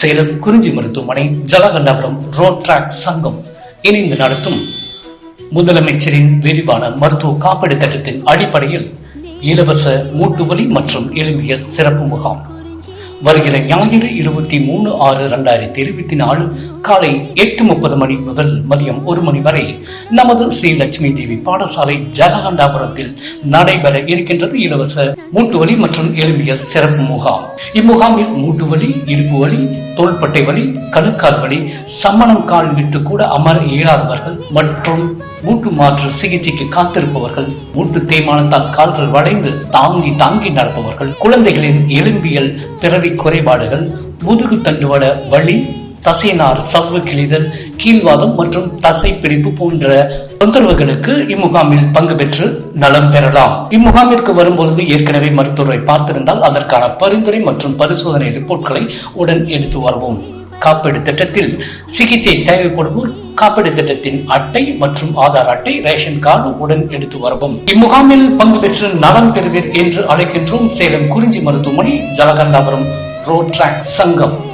சேலம் குறிஞ்சி மருத்துவமனை Jalakandapuram road track சங்கம் இணைந்து நடத்தும் முதலமைச்சரின் விரிவான மருத்துவ காப்பீடு திட்டத்தின் அடிப்படையில் இலவச மூட்டுவலி மற்றும் எலும்பியல் சிறப்பு முகாம். வருகிற ஞாயிறு இருபத்தி மூணு ஆறு இரண்டாயிரத்தி இருபத்தி நாலு காலை எட்டு முப்பது மணி முதல் மதியம் ஒரு மணி வரை நமது ஸ்ரீ லட்சுமி தேவி பாடசாலை ஜலகண்டாபுரத்தில் நடைபெற இருக்கின்றது இலவச மூட்டுவலி மற்றும் எலும்பியல் சிறப்பு முகாம். இம்முகாமில் மூட்டுவலி இடுப்பு வலி தோள்பட்டை வலி கணுக்கால் வலி சம்மணம் கால் விட்டு கூட அமர இயலாதவர்கள் மற்றும் மூட்டு மாற்று சிகிச்சைக்கு காத்திருப்பவர்கள் மூட்டு தேய்மானத்தால் கால்கள் வளைந்து தாங்கி தாங்கி நடப்பவர்கள் குழந்தைகளின் எலும்பியல் பிறவி குறைபாடுகள் முதுகு தண்டுவட வலி தசைநார் சவ்வு கிழிதல் கீழ்வாதம் மற்றும் தசை பிடிப்பு போன்ற தொந்தரவுகளுக்கு இம்முகாமில் பங்கு பெற்று நலம் பெறலாம். இம்முகாமிற்கு வரும்பொழுது ஏற்கனவே மருத்துவரை பார்த்திருந்தால் அதற்கான பரிந்துரை மற்றும் பரிசோதனை ரிப்போர்ட்களை உடன் எடுத்து வருவோம். காப்பீடு திட்டத்தில் சிகிச்சை தேவைப்படுவோர் காப்பீடு திட்டத்தின் அட்டை மற்றும் ஆதார் அட்டை ரேஷன் கார்டு உடன் எடுத்து வரவும். இம்முகாமில் பங்கு பெற்று நலம் பெறுவீர் என்று அழைக்கின்றோம் சேலம் குறிஞ்சி மருத்துவமனை ஜலகண்டாபுரம் ரோட் சங்கம்.